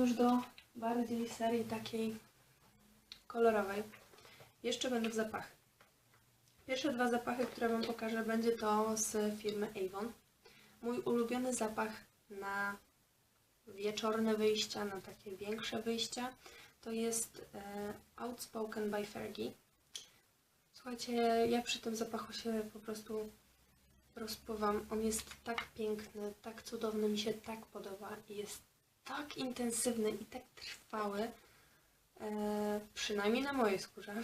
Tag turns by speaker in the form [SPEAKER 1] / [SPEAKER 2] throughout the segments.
[SPEAKER 1] już do bardziej serii takiej kolorowej. Jeszcze będą zapachy. Pierwsze dwa zapachy, które Wam pokażę, będzie to z firmy Avon. Mój ulubiony zapach na wieczorne wyjścia, na takie większe wyjścia, to jest e, Outspoken by Fergie. Słuchajcie, ja przy tym zapachu się po prostu rozpływam. On jest tak piękny, tak cudowny, mi się tak podoba i jest tak intensywny i tak trwały, e, przynajmniej na mojej skórze,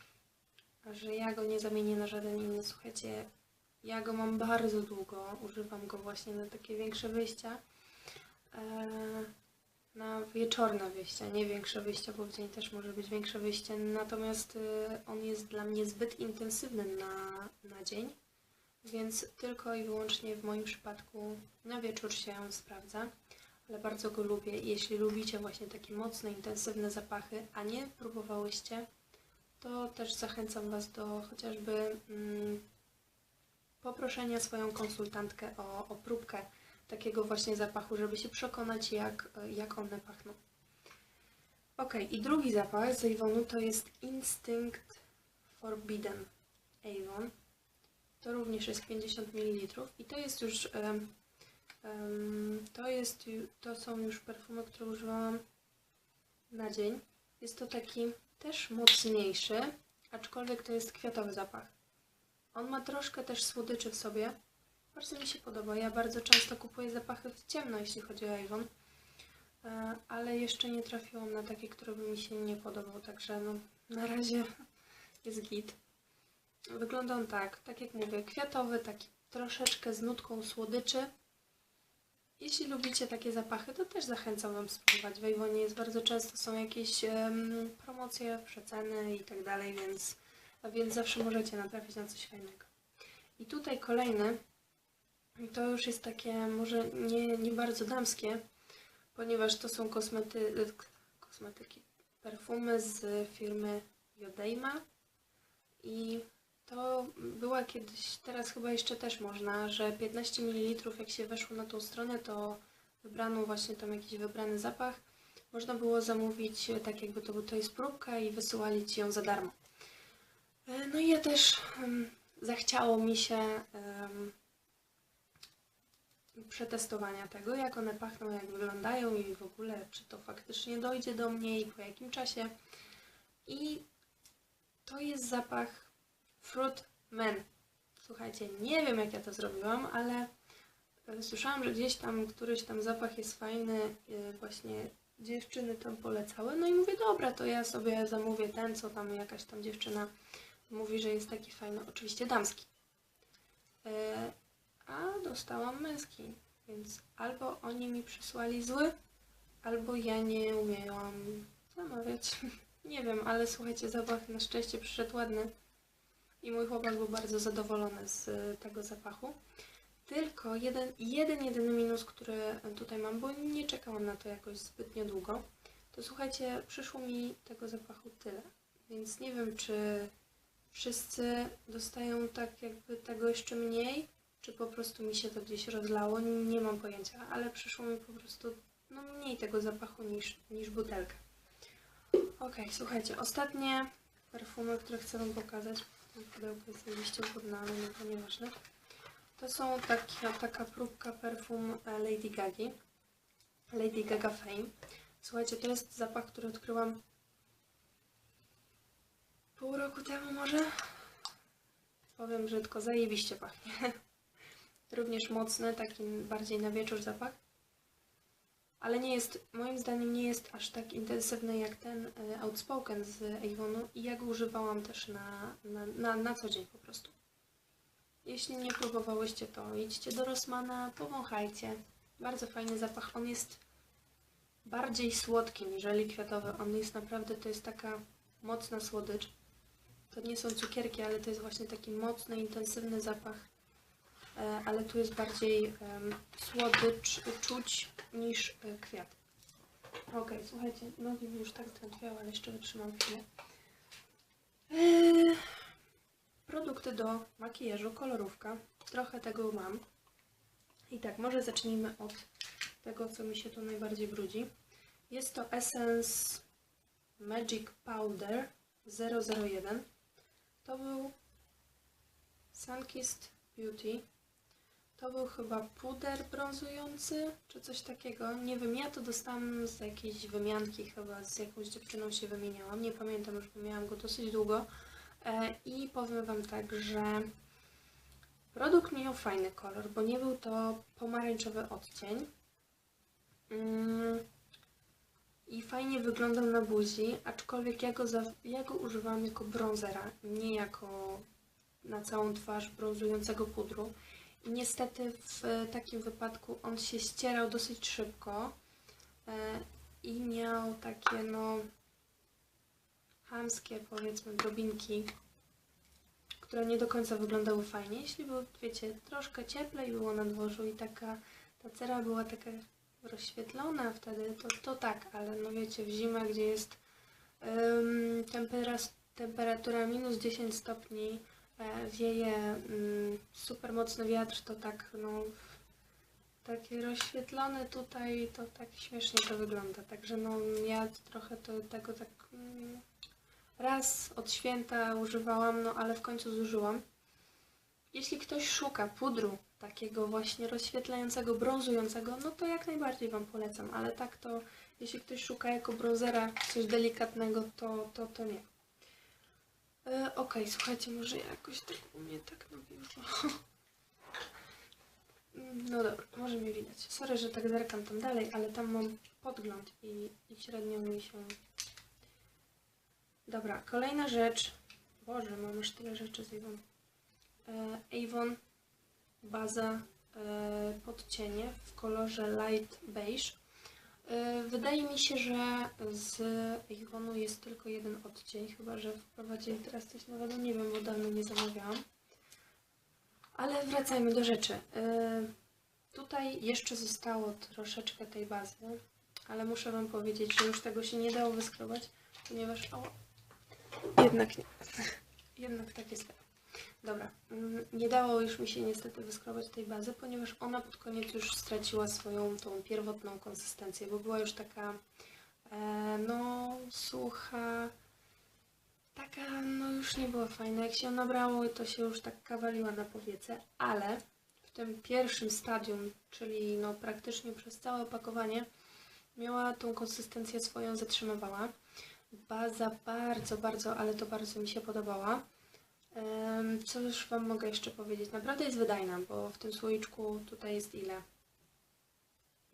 [SPEAKER 1] że ja go nie zamienię na żaden inny. Słuchajcie, ja go mam bardzo długo, używam go właśnie na takie większe wyjścia, e, na wieczorne wyjścia, nie większe wyjścia, bo w dzień też może być większe wyjście, natomiast e, on jest dla mnie zbyt intensywny na, na dzień, więc tylko i wyłącznie w moim przypadku na wieczór się sprawdza ale bardzo go lubię. Jeśli lubicie właśnie takie mocne, intensywne zapachy, a nie próbowałyście, to też zachęcam Was do chociażby mm, poproszenia swoją konsultantkę o, o próbkę takiego właśnie zapachu, żeby się przekonać, jak, jak one pachną. Ok, i drugi zapach z Avonu to jest Instinct Forbidden Avon. To również jest 50 ml i to jest już to, jest, to są już perfumy, które używałam na dzień. Jest to taki też mocniejszy, aczkolwiek to jest kwiatowy zapach. On ma troszkę też słodyczy w sobie. Bardzo mi się podoba. Ja bardzo często kupuję zapachy w ciemno, jeśli chodzi o Avon. E, Ale jeszcze nie trafiłam na taki, który by mi się nie podobał, także no, na razie jest git. Wygląda on tak, tak jak mówię, kwiatowy, taki troszeczkę z nutką słodyczy. Jeśli lubicie takie zapachy, to też zachęcam Wam spróbować. W Avonie jest bardzo często są jakieś em, promocje, przeceny i tak dalej, więc, więc zawsze możecie natrafić na coś fajnego. I tutaj kolejny, to już jest takie może nie, nie bardzo damskie, ponieważ to są kosmety, kosmetyki, perfumy z firmy Jodejma i to była kiedyś, teraz chyba jeszcze też można, że 15 ml jak się weszło na tą stronę, to wybrano właśnie tam jakiś wybrany zapach. Można było zamówić e, tak jakby to, to jest próbka i wysyłali Ci ją za darmo. E, No i ja też em, zachciało mi się em, przetestowania tego, jak one pachną, jak wyglądają i w ogóle, czy to faktycznie dojdzie do mnie i po jakim czasie. I to jest zapach Fruit Man. Słuchajcie, nie wiem jak ja to zrobiłam, ale słyszałam, że gdzieś tam któryś tam zapach jest fajny, e, właśnie dziewczyny tam polecały. No i mówię, dobra, to ja sobie zamówię ten, co tam jakaś tam dziewczyna mówi, że jest taki fajny, oczywiście damski. E, A dostałam męski, więc albo oni mi przysłali zły, albo ja nie umiałam zamawiać. Nie wiem, ale słuchajcie, zapach na szczęście przyszedł ładny i mój chłopak był bardzo zadowolony z e, tego zapachu. Tylko jeden, jeden, jedyny minus, który tutaj mam, bo nie czekałam na to jakoś zbytnio długo, to słuchajcie, przyszło mi tego zapachu tyle, więc nie wiem, czy wszyscy dostają tak jakby tego jeszcze mniej, czy po prostu mi się to gdzieś rozlało, nie mam pojęcia, ale przyszło mi po prostu no, mniej tego zapachu niż, niż butelka. Okej, słuchajcie, ostatnie perfumy, które chcę Wam pokazać, pudełko jest oczywiście ale no to nieważne. To są taka, taka próbka perfum e, Lady Gagi. Lady Gaga Fame. Słuchajcie, to jest zapach, który odkryłam pół roku temu może. Powiem brzydko, zajebiście pachnie. Również mocny, taki bardziej na wieczór zapach. Ale nie jest, moim zdaniem nie jest aż tak intensywny jak ten e, Outspoken z Avonu i ja go używałam też na, na, na, na co dzień po prostu. Jeśli nie próbowałyście, to idźcie do Rossmana, powąchajcie. Bardzo fajny zapach. On jest bardziej słodki niżeli kwiatowy. On jest naprawdę, to jest taka mocna słodycz. To nie są cukierki, ale to jest właśnie taki mocny, intensywny zapach. E, Ale tu jest bardziej słodycz czuć niż e, kwiat. Okej, słuchajcie, nogi mi już tak zdrętwiały, ale jeszcze wytrzymam chwilę. Eee, produkty do makijażu, kolorówka. Trochę tego mam. I tak, może zacznijmy od tego, co mi się tu najbardziej brudzi. Jest to Essence Magic Powder 001. To był Sunkissed Beauty. To był chyba puder brązujący, czy coś takiego. Nie wiem, ja to dostałam z jakiejś wymianki chyba, z jakąś dziewczyną się wymieniałam. Nie pamiętam już, bo miałam go dosyć długo. E, I powiem Wam tak, że produkt miał fajny kolor, bo nie był to pomarańczowy odcień. Mm, I fajnie wyglądał na buzi, aczkolwiek ja go, za, ja go używam jako bronzera, nie jako na całą twarz brązującego pudru. Niestety w takim wypadku on się ścierał dosyć szybko e, i miał takie no chamskie powiedzmy drobinki, które nie do końca wyglądały fajnie. Jeśli było, wiecie, troszkę cieplej było na dworzu i taka ta cera była taka rozświetlona wtedy, to, to tak, ale no wiecie, w zimę, gdzie jest ym, tempera, temperatura minus 10 stopni, wieje ym, super mocny wiatr, to tak no taki rozświetlony tutaj, to tak śmiesznie to wygląda. Także no ja trochę to, tego tak mm, raz od święta używałam, no ale w końcu zużyłam. Jeśli ktoś szuka pudru takiego właśnie rozświetlającego, brązującego, no to jak najbardziej Wam polecam, ale tak to, jeśli ktoś szuka jako bronzera coś delikatnego, to, to, to nie. E, Okej, słuchajcie, może jakoś tak u mnie tak na biurze. No dobra, może mnie widać. Sorry, że tak zerkam tam dalej, ale tam mam podgląd i, i średnio mi się... Dobra, kolejna rzecz. Boże, mam już tyle rzeczy z Avon. E, Avon baza e, podcienie w kolorze light beige. E, wydaje mi się, że z Avonu jest tylko jeden odcień, chyba że wprowadzili teraz coś nowego, nie wiem, bo dawno nie zamawiałam. Ale wracajmy do rzeczy. E, tutaj jeszcze zostało troszeczkę tej bazy, ale muszę Wam powiedzieć, że już tego się nie dało wyskrobać, ponieważ... O, jednak nie. Jednak tak jest. Dobra, mm, nie dało już mi się niestety wyskrobać tej bazy, ponieważ ona pod koniec już straciła swoją tą pierwotną konsystencję, bo była już taka e, no sucha, taka no już nie była fajna. Jak się nabrało, to się już tak kawaliła na powiece, ale w tym pierwszym stadium, czyli no praktycznie przez całe opakowanie, miała tą konsystencję swoją, zatrzymywała. Baza bardzo, bardzo, ale to bardzo mi się podobała. Co już Wam mogę jeszcze powiedzieć? Naprawdę jest wydajna, bo w tym słoiczku tutaj jest ile?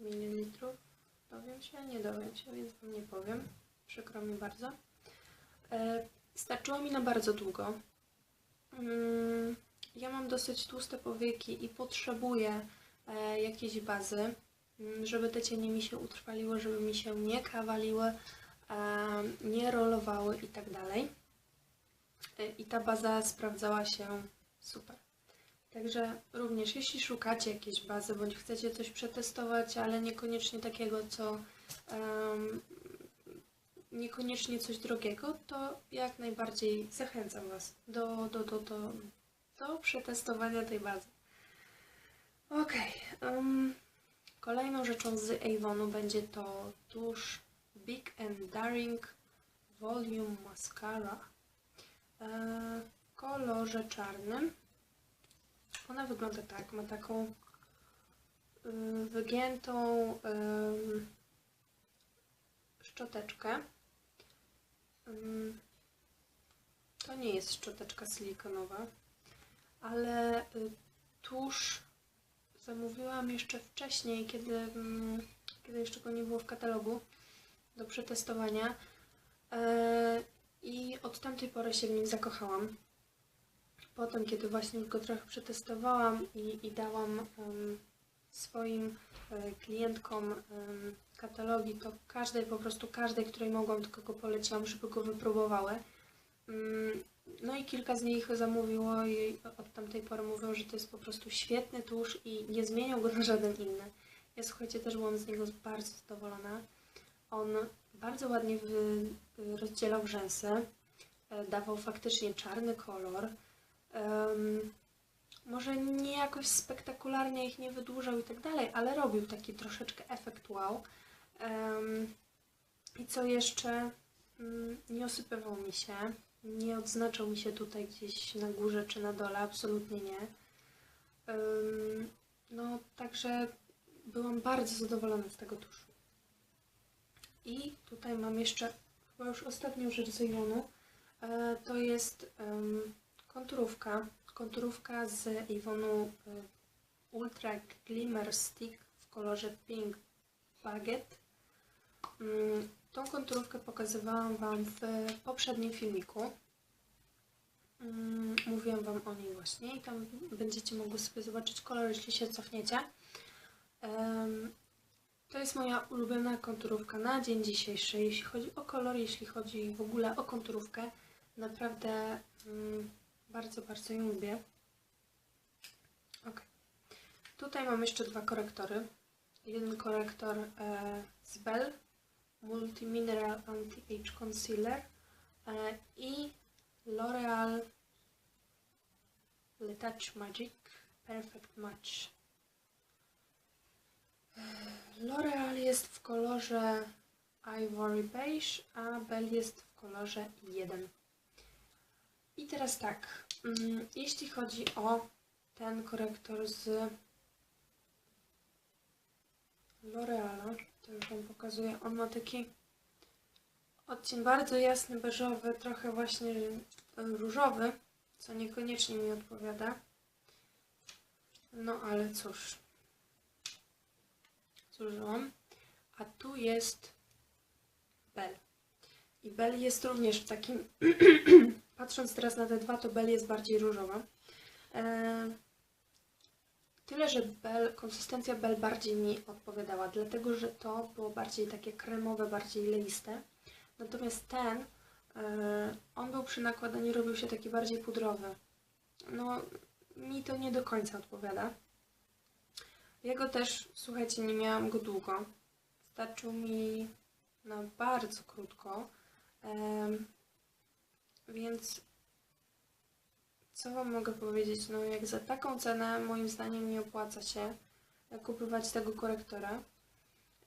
[SPEAKER 1] Mililitrów? Dowiem się? Nie dowiem się, więc Wam nie powiem. Przykro mi bardzo. E, Starczyło mi na bardzo długo. Mm, Ja mam dosyć tłuste powieki i potrzebuję e, jakiejś bazy, mm, żeby te cienie mi się utrwaliły, żeby mi się nie kawaliły, e, nie rolowały i tak I ta baza sprawdzała się super. Także również jeśli szukacie jakiejś bazy, bądź chcecie coś przetestować, ale niekoniecznie takiego, co em, niekoniecznie coś drogiego, to jak najbardziej zachęcam Was do, do, do, do, do przetestowania tej bazy. Okej. em, kolejną rzeczą z Avonu będzie to tusz Big and Daring Volume Mascara w kolorze czarnym. Ona wygląda tak, ma taką y, wygiętą ym, szczoteczkę. Ym, To nie jest szczoteczka silikonowa, ale y, tusz zamówiłam jeszcze wcześniej, kiedy, ym, kiedy jeszcze go nie było w katalogu do przetestowania. I od tamtej pory się w nim zakochałam. Potem, kiedy właśnie go trochę przetestowałam i, i dałam em, swoim e, klientkom em, katalogi, to każdej, po prostu każdej, której mogłam, tylko go poleciłam, żeby go wypróbowały. Mm, No i kilka z nich zamówiło i od tamtej pory mówią, że to jest po prostu świetny tusz i nie zmienią go na żaden inny. Ja słuchajcie, też byłam z niego bardzo zadowolona. On bardzo ładnie rozdzielał rzęsy, e, dawał faktycznie czarny kolor. Może nie jakoś spektakularnie ich nie wydłużał i tak dalej, ale robił taki troszeczkę efekt wow. I co jeszcze? Mm, Nie osypywał mi się, nie odznaczał mi się tutaj gdzieś na górze czy na dole, absolutnie nie. No, także byłam bardzo zadowolona z tego tuszu. I tutaj mam jeszcze chyba już ostatnią rzecz z Avonu. E, To jest konturówka. Konturówka z Avonu e, Ultra Glimmer Stick w kolorze Pink Baguette. Mm, Tą konturówkę pokazywałam Wam w poprzednim filmiku. Mm, Mówiłam Wam o niej właśnie i tam będziecie mogli sobie zobaczyć kolor, jeśli się cofniecie. To jest moja ulubiona konturówka na dzień dzisiejszy, jeśli chodzi o kolor, jeśli chodzi w ogóle o konturówkę. Naprawdę mm, bardzo, bardzo ją lubię. Ok. Tutaj mam jeszcze dwa korektory. Jeden korektor e, z Bell Multi-Mineral Anti-Age Concealer e, i L'Oreal Le Touch Magic Perfect Match. L'Oreal jest w kolorze Ivory Beige, a Bell jest w kolorze 1. I teraz tak, mm, jeśli chodzi o ten korektor z L'Oreala, to już Wam pokazuję. On ma taki odcień bardzo jasny, beżowy, trochę właśnie e, różowy, co niekoniecznie mi odpowiada. No ale cóż. Zużyłam. A tu jest Bell. I Bell jest również w takim... Patrząc teraz na te dwa, to Bell jest bardziej różowa. E, Tyle, że Bell, konsystencja Bell bardziej mi odpowiadała, dlatego że to było bardziej takie kremowe, bardziej leiste. Natomiast ten, e, on był przy nakładaniu, robił się taki bardziej pudrowy. No, mi to nie do końca odpowiada. Jego też, słuchajcie, nie miałam go długo. Starczył mi na bardzo krótko. Em, więc co Wam mogę powiedzieć? No jak za taką cenę moim zdaniem nie opłaca się kupywać tego korektora.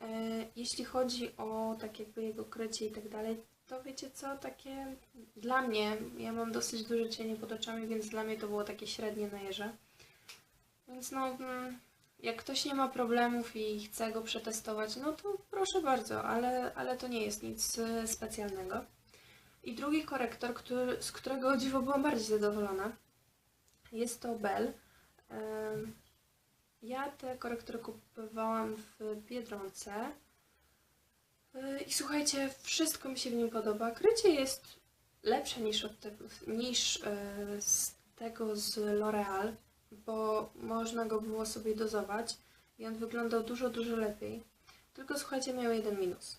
[SPEAKER 1] E, Jeśli chodzi o tak jakby jego krycie i tak dalej, to wiecie co, takie dla mnie, ja mam dosyć duże cienie pod oczami, więc dla mnie to było takie średnie na jeże. Więc no, mm, jak ktoś nie ma problemów i chce go przetestować, no to proszę bardzo, ale, ale to nie jest nic e, specjalnego. I drugi korektor, który, z którego o dziwo byłam bardziej zadowolona, jest to Bell. Ja te korektory kupowałam w Biedronce. Y, I słuchajcie, wszystko mi się w nim podoba. Krycie jest lepsze niż, od tego, niż y, z tego z L'Oreal, bo można go było sobie dozować i on wyglądał dużo, dużo lepiej. Tylko słuchajcie, miał jeden minus.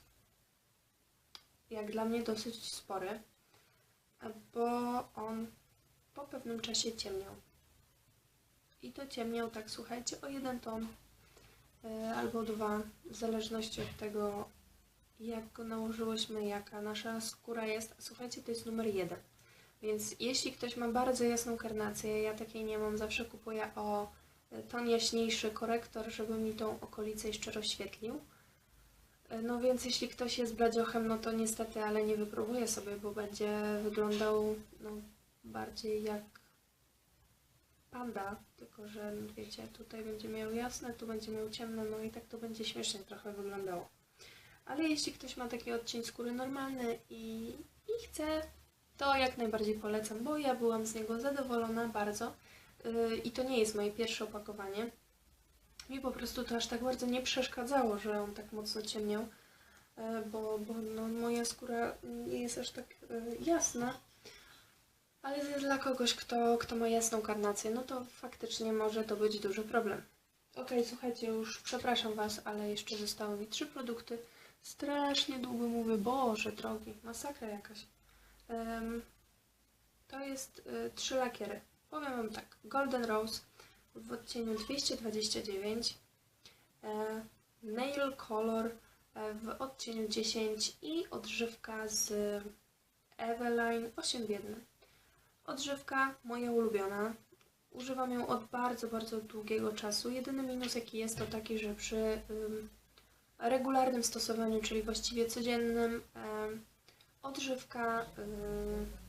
[SPEAKER 1] Jak dla mnie dosyć spory, bo on po pewnym czasie ciemniał. I to ciemniał tak, słuchajcie, o jeden ton y, albo dwa, w zależności od tego, jak go nałożyłyśmy, jaka nasza skóra jest. Słuchajcie, to jest numer jeden. Więc jeśli ktoś ma bardzo jasną karnację, ja takiej nie mam, zawsze kupuję o y, ton jaśniejszy korektor, żeby mi tą okolicę jeszcze rozświetlił. Y, No więc jeśli ktoś jest bladziochem, no to niestety, ale nie wypróbuję sobie, bo będzie wyglądał no, bardziej jak panda, tylko że wiecie, tutaj będzie miał jasne, tu będzie miał ciemne, no i tak to będzie śmiesznie trochę wyglądało. Ale jeśli ktoś ma taki odcień skóry normalny i, i chce, to jak najbardziej polecam, bo ja byłam z niego zadowolona bardzo yy, i to nie jest moje pierwsze opakowanie. Mi po prostu to aż tak bardzo nie przeszkadzało, że on tak mocno ciemniał, yy, bo, bo no, moja skóra nie jest aż tak yy, jasna. Ale dla kogoś, kto, kto ma jasną karnację, no to faktycznie może to być duży problem. Okej, słuchajcie, już przepraszam Was, ale jeszcze zostały mi trzy produkty. Strasznie długo mówię, Boże drogi, masakra jakaś. To jest y, trzy lakiery. Powiem Wam tak, Golden Rose w odcieniu 229, e, Nail Color e, w odcieniu 10 i odżywka z Eveline 8 w 1. Odżywka moja ulubiona. Używam ją od bardzo, bardzo długiego czasu. Jedyny minus jaki jest to taki, że przy ym, regularnym stosowaniu, czyli właściwie codziennym. Odżywka y,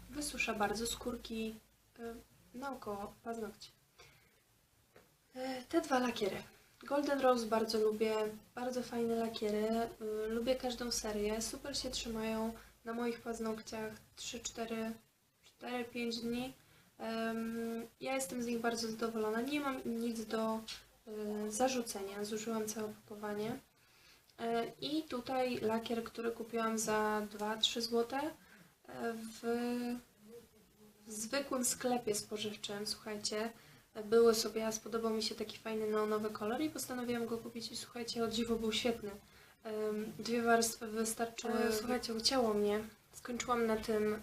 [SPEAKER 1] wysusza bardzo skórki y, naokoło paznokci. E, Te dwa lakiery. Golden Rose bardzo lubię, bardzo fajne lakiery. y, Lubię każdą serię, super się trzymają na moich paznokciach 3-4, 4-5 dni. Ja jestem z nich bardzo zadowolona. Nie mam nic do y, zarzucenia. Zużyłam całe opakowanie. E, I tutaj lakier, który kupiłam za 2-3 zł w, w zwykłym sklepie spożywczym. Słuchajcie, były sobie, a spodobał mi się taki fajny neonowy kolor i postanowiłam go kupić i słuchajcie, o dziwo był świetny. Dwie warstwy wystarczyły.
[SPEAKER 2] E,
[SPEAKER 1] Słuchajcie, ucięło mnie. Skończyłam na tym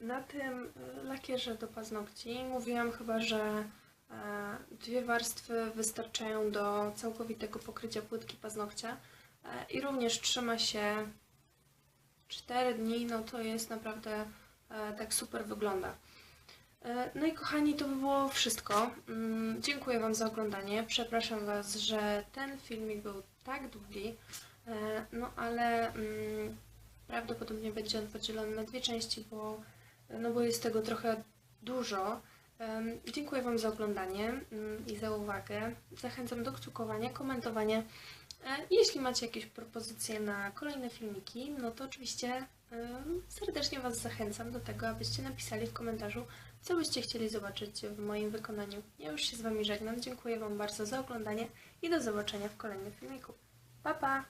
[SPEAKER 1] na tym e, lakierze do paznokci. Mówiłam chyba, że e, dwie warstwy wystarczają do całkowitego pokrycia płytki paznokcia e, i również trzyma się 4 dni, no to jest naprawdę e, tak super wygląda. E, No i kochani, to by było wszystko. Mm, Dziękuję Wam za oglądanie. Przepraszam Was, że ten filmik był tak długi, E, no ale mm, prawdopodobnie będzie on podzielony na dwie części, bo, no bo jest tego trochę dużo. Dziękuję Wam za oglądanie mm, i za uwagę. Zachęcam do kciukowania, komentowania. E, Jeśli macie jakieś propozycje na kolejne filmiki, no to oczywiście serdecznie Was zachęcam do tego, abyście napisali w komentarzu, co byście chcieli zobaczyć w moim wykonaniu. Ja już się z Wami żegnam. Dziękuję Wam bardzo za oglądanie i do zobaczenia w kolejnym filmiku. Pa, pa!